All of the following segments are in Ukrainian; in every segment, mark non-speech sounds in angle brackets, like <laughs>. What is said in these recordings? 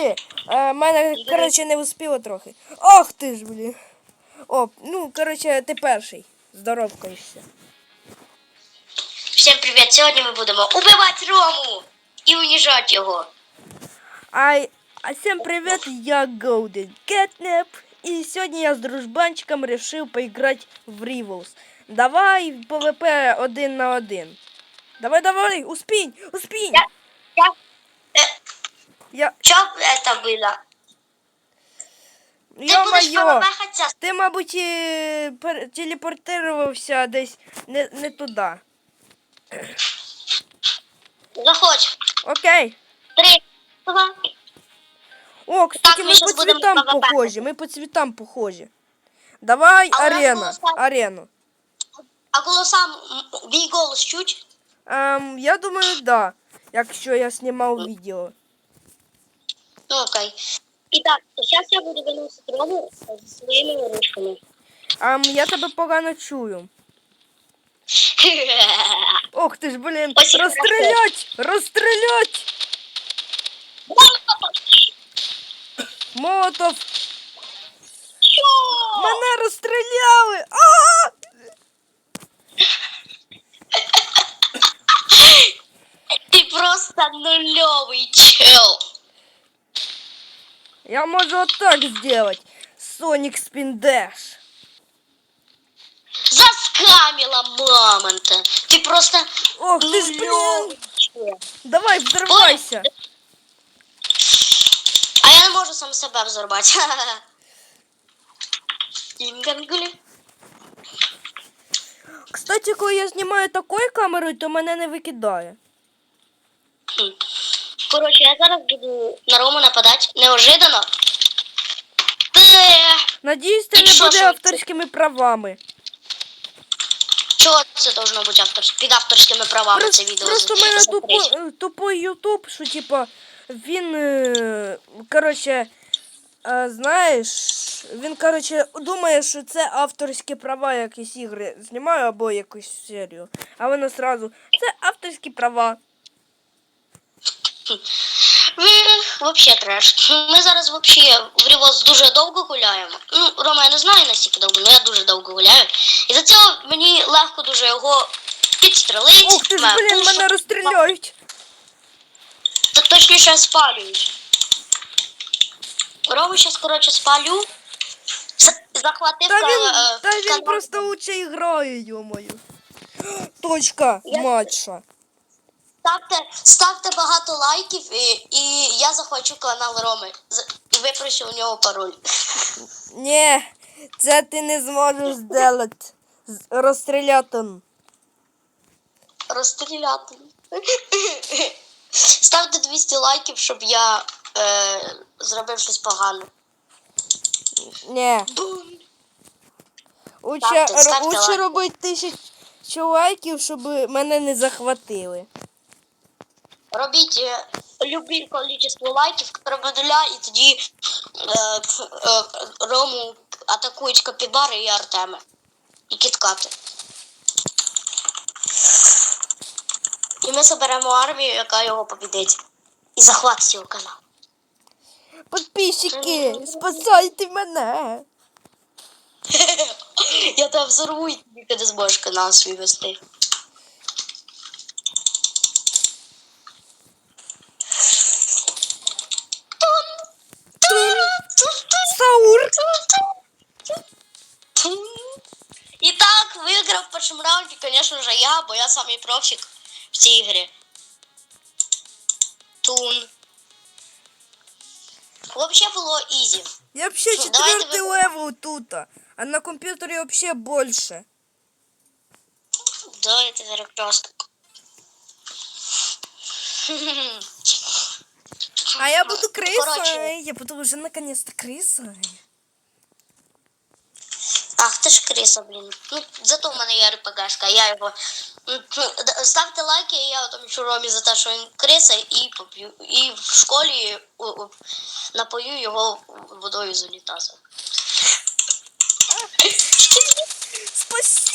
подожди. А, мене, коротше, не успіло трохи. Ох ти ж, блін. О, ну, коротше, ти перший. Здоровкаєшся. Всем привет! Сегодня мы будем убивать Рому и унижать его. А, а всем привет, я Golden Catnap. И сегодня я с дружбанчиком решил поиграть в Rivals. Давай ПВП один на один. Давай, давай, успень, успень. Я, я, Я, что это было? Ты будешь ё-моё, ПВП хотя ти, мабуть, е, пер- телепортувався десь не, не туди. Заходь. Окей. Три, два. О, кстати, Так, ми ми щас по будемо цвітам ПВП. похожі. Ми по цвітам похожі. Давай А у нас арена. голоса- Арену. А голосам м, мій голос чуть? Ем, я думаю, да. Якщо я знімав відео. Ну, окей. Итак, сейчас я буду выносить Рому зі своїми ручками. Ем, я тебе погано чую. <laughs> Ох ти ж, блін, Ось і розстрілять! Розстрілять! Молотов! Що? Мене розстріляли! А! <laughs> Ти просто нульовий чел. Я можу отак зробити. Сонік Спіндеш. Заскамила мамонта. Ти просто Ох ти ж, блін! Давай, взривайся! А я не можу сам себе взорвати. <laughs> Інгангулі. Кстати, коли я знімаю такою камерою, то мене не викидає. Коротше, я зараз буду на Рому нападати неожиданно. Надіюсь, це І не що, буде що це? авторськими правами. Чого це должно бути автор... під авторськими правами це Просто, відео? просто в мене тупо, е, тупий Ютуб, що типа він. е, Коротше, е, знаєш, він, коротше, думає, що це авторські права якісь ігри знімаю або якусь серію. А воно сразу. Це авторські права. Вообще треш. Ми зараз вообще в Рівоз дуже довго гуляємо. Ну, Рома, я не знаю наскільки довго, але я дуже довго гуляю. І за цього мені легко дуже його підстрелити. Ох ти ж, мене блін, мене розстріляють. Т- Точніше спалюють. Рому зараз, коротше, спалю. Захватив Та він, е, та він канал. просто лучше грає, йомою. Точка матча. Ставте, ставте багато лайків, і, і я захвачу канал Роми. І випрошу у нього пароль. Ні, це ти не зможеш зробити. Розстріляти. Розстріляти. Ставте 200 лайків, щоб я е, зробив щось погане. Ні. Бум. Ставте, ставте лайки. робити тисячу лайків, щоб мене не захватили. Робіть е, любі кількість лайків, крабодуля, і тоді е, е, Рому атакують капібари і Артеми. І кіткати. І ми соберемо армію, яка його побідить. І захватить його канал. Підписчики, спасайте мене. <laughs> Я тебе взорву і тобі ти не зможеш канал свій вести. так, виграв в першому раунді, звісно ж, я, бо я самий профік в цій ігрі. Тун. Взагалі було ізі. Я вообще Що, давайте четвертый ви- левел тут, а на компьютере вообще больше. Да, це перекресток. А я буду крысой. короче. Я буду уже наконец-то крысой. Ти ж криса, блін. Ну, зато в мене є РПГшка, я його. Ну, Ставте лайки, я отомчу Ромі за те, що він криса, і поп'ю. І в школі напою його водою з унітаза. Спасибо.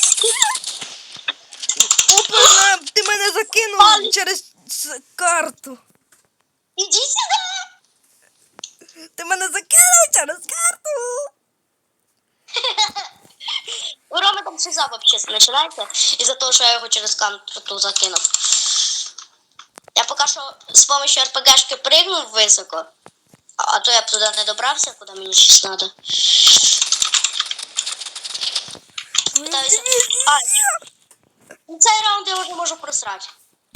Опа, ти мене закинув через карту. Іди сюди! через карту. У Роми там шиза вообще починається із-за того, що я його через карту закинув. Я поки що з помощью РПГшки пригнув високо, а то я б туди не добрався, куди мені щось треба. Питаюся. А, ну, цей раунд я вже можу просрати.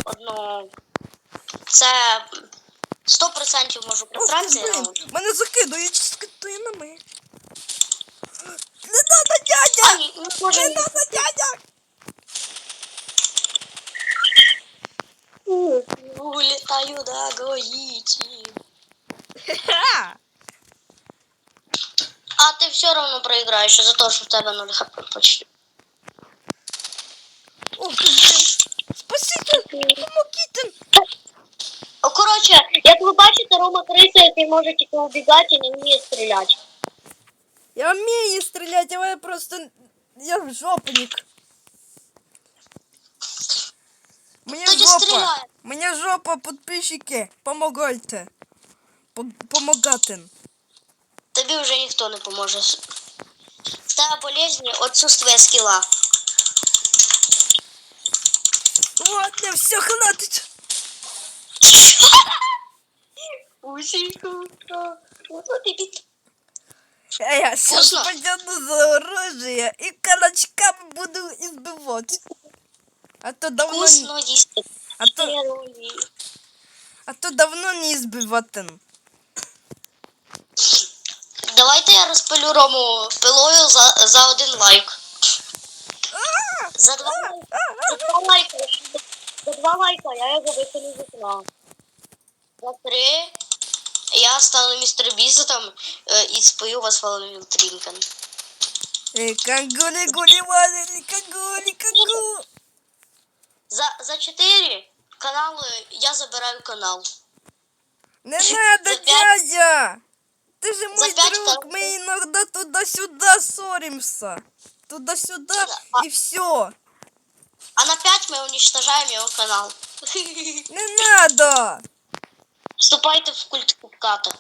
Одну. Це 100% можу просрати ти, цей раунд. мене закидують скотинами. Надо, дядя! не надо, дядя! Улетаю до Гаити. Ха! А ти все равно проіграєш за те, що в тебе 0 хп почти. Ох ти, блін! Спасите! Помогите! О, Коротше, як ви бачите, Рома криса, який може тільки убігати і не вміє стріляти. Я вмію стріляти, але я просто... Я жопник. Мені Тоді жопа. стріляй. Мені жопа, підписчики. Помогайте. По- Помогати. Тобі вже ніхто не поможе. В тебе болезні отсутствие скіла. Ладно, все, хватить. Усіку. Ну, ти під... А я сейчас потяну за оружие и кулачками буду избивать. А то давно, не- Вкусно їсти. а то, а то давно не избиватен. Давайте я розпилю Рому пилою за, за один лайк. За два, за два лайка. За два лайка я його викину з окна. За три я стану містер Бізетом е, і спою вас Валерію Трінкен. Эй, кангули гули вали, кангули кангу. За, за чотири канали я забираю канал. Не надо, За пять- дядя. Ты же мой пять друг, каналов. мы иногда туда-сюда ссоримся. Туда-сюда А- и все. А на п'ять ми уничтожаємо його канал. Не надо. Вступайте в культ Кітката.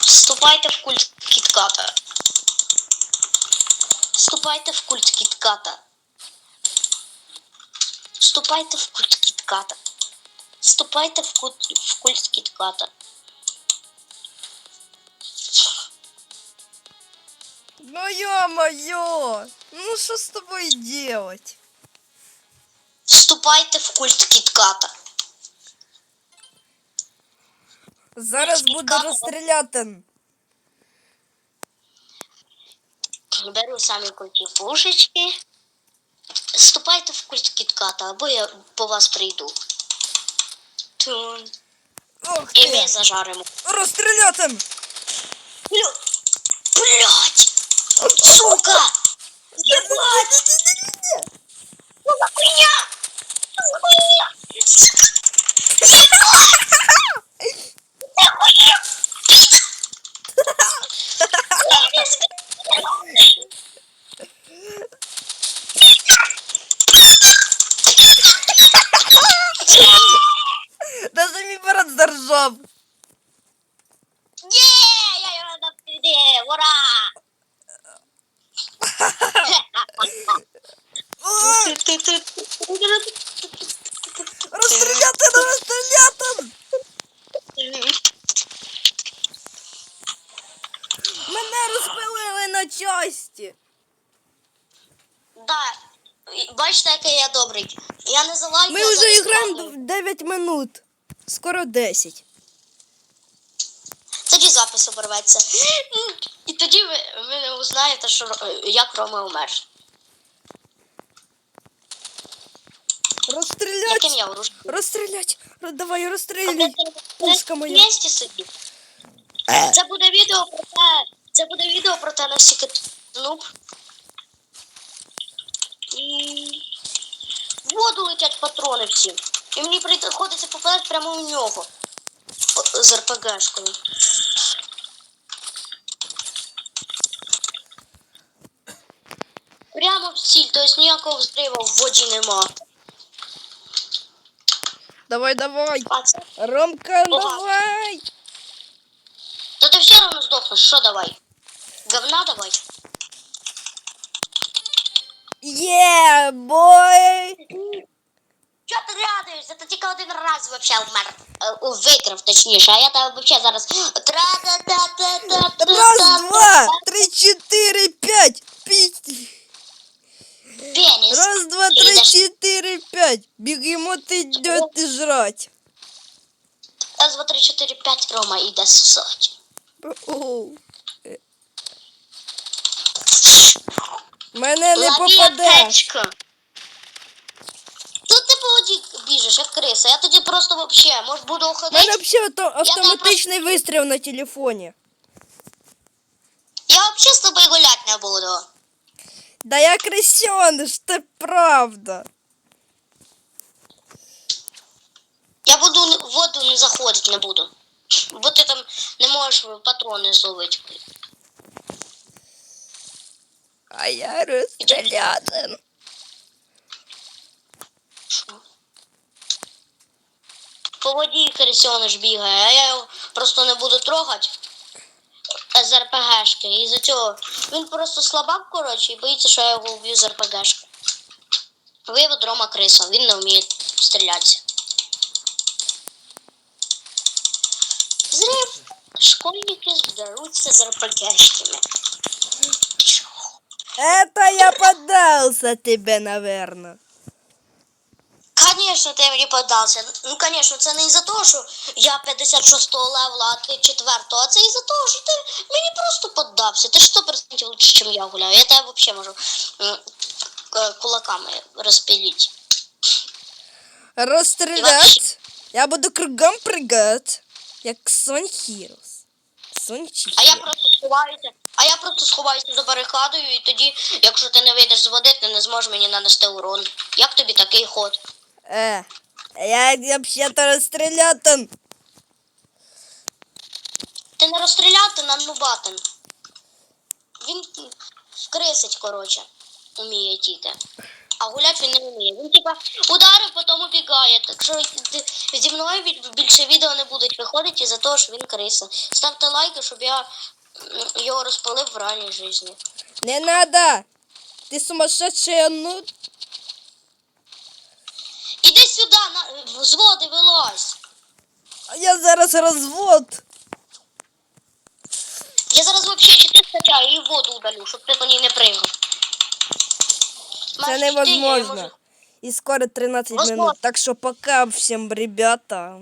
Вступайте в культ Кітката. Вступайте в культ Кітката. Вступайте в культ Кітката. Вступайте в культ, в культ Кітката. Ну ё-моё. Ну что с тобой делать? Вступайте в культ Кітката. Зараз буду Кітката. розстрілятин. Беру самі круті пушечки. Вступайте в культ Кітката, або я по вас прийду. Тун. Ох І ти. ми зажаримо. Розстрілятин. Бля... Блять! Сука! Ебать! Что за хуйня? Что за хуйня? Сука! За хуйня! Даже мій брат заржав. Є! Я його навпідив! Ура! Ой, Розстрілятин, розстрілятин. Мене розпилили на часті. Да. Бачите, який я добрий. Я не за Ми вже граємо 9 минут. Скоро 10. Тоді запис оборветься. І тоді ви, ви не узнаєте, що, як Рома умер. Розстрілять. Яким я оружие. Розстрілять. Ро- Давай, розстріляй. Пушка моя. місті собі. Це буде відео про те. Це буде відео про те, наскільки нуб. І в воду летять патрони всі. І мені приходиться попадати прямо в нього. О, З РПГшкою. Прямо в ціль, тобто ніякого взриву в воді нема. Давай, давай. А це Ромка, Ого. давай. То ти все одно Що давай? Говна давай. Є, бой! Чого ти радуєшся? Ти тільки один раз вообще вмер. Е, у, Викрав, точніше, а я тебе вообще зараз. Тра-та-та-та-та-та-та. Раз, два, три, чотири, п'ять. Пі- Пеніс. Раз, два, три, Ідеш. чотири, п'ять. Бегемот идет жрать. Раз, два, три, чотири, п'ять, Рома іде сосать. Оу. Мене не Лови попаде. аптечку. Тут ти по воді біжиш, як криса. Я тоді просто вообще, може буду У уходити. мене взагалі авто- автоматичний вистріл на телефоні. Я вообще з тобою гуляти не буду. Да я крысеныш, це правда. Я буду в воду не заходити не буду. Бо ти там не можеш патрони зловити. А я розстрілятин. По воді Херсьониш бігає, а я його просто не буду трогати. З РПГшки. І за цього він просто слабак, коротше, і боїться, що я його вб'ю з РПГшки. Вивод Рома Криса, він не вміє стрілятися. Зря школьники здеруться з РПГшками. Это я поддался тебе, наверное. Конечно, ти мені подався. Ну, конечно, це не із-за того, що я 56-го левела, а ти 4-го, а це із-за того, що ти мені просто поддався. Ти ж 100% лучше, ніж я гуляю. Я тебе взагалі можу м, к- кулаками розпилити. Розстрілять. Я буду кругом пригати. Як Сон Хірос. Сонячий А я просто сховаюся. А я просто сховаюся за барикадою, і тоді, якщо ти не вийдеш з води, ти не зможеш мені нанести урон. Як тобі такий ход? Е, я взагалі-то розстрілятин. Ти не розстріляти на нубатин. Він крисить, коротше, уміє тільки. А гулять він не вміє. Він типа ударив, потім убігає. Так що зі мною більше відео не будуть виходити із-за того, що він криса. Ставте лайки, щоб я його розпалив в реальній житті. Не надо. Ти сумасшедшая, ну. Іди сюди, на з води вилазь. А я зараз розвод. Я зараз взагалі чотири скачаю і воду удалю, щоб ти по ній не пригав. Це невозможно. І скоро 13 минут. Так що пока всім, ребята.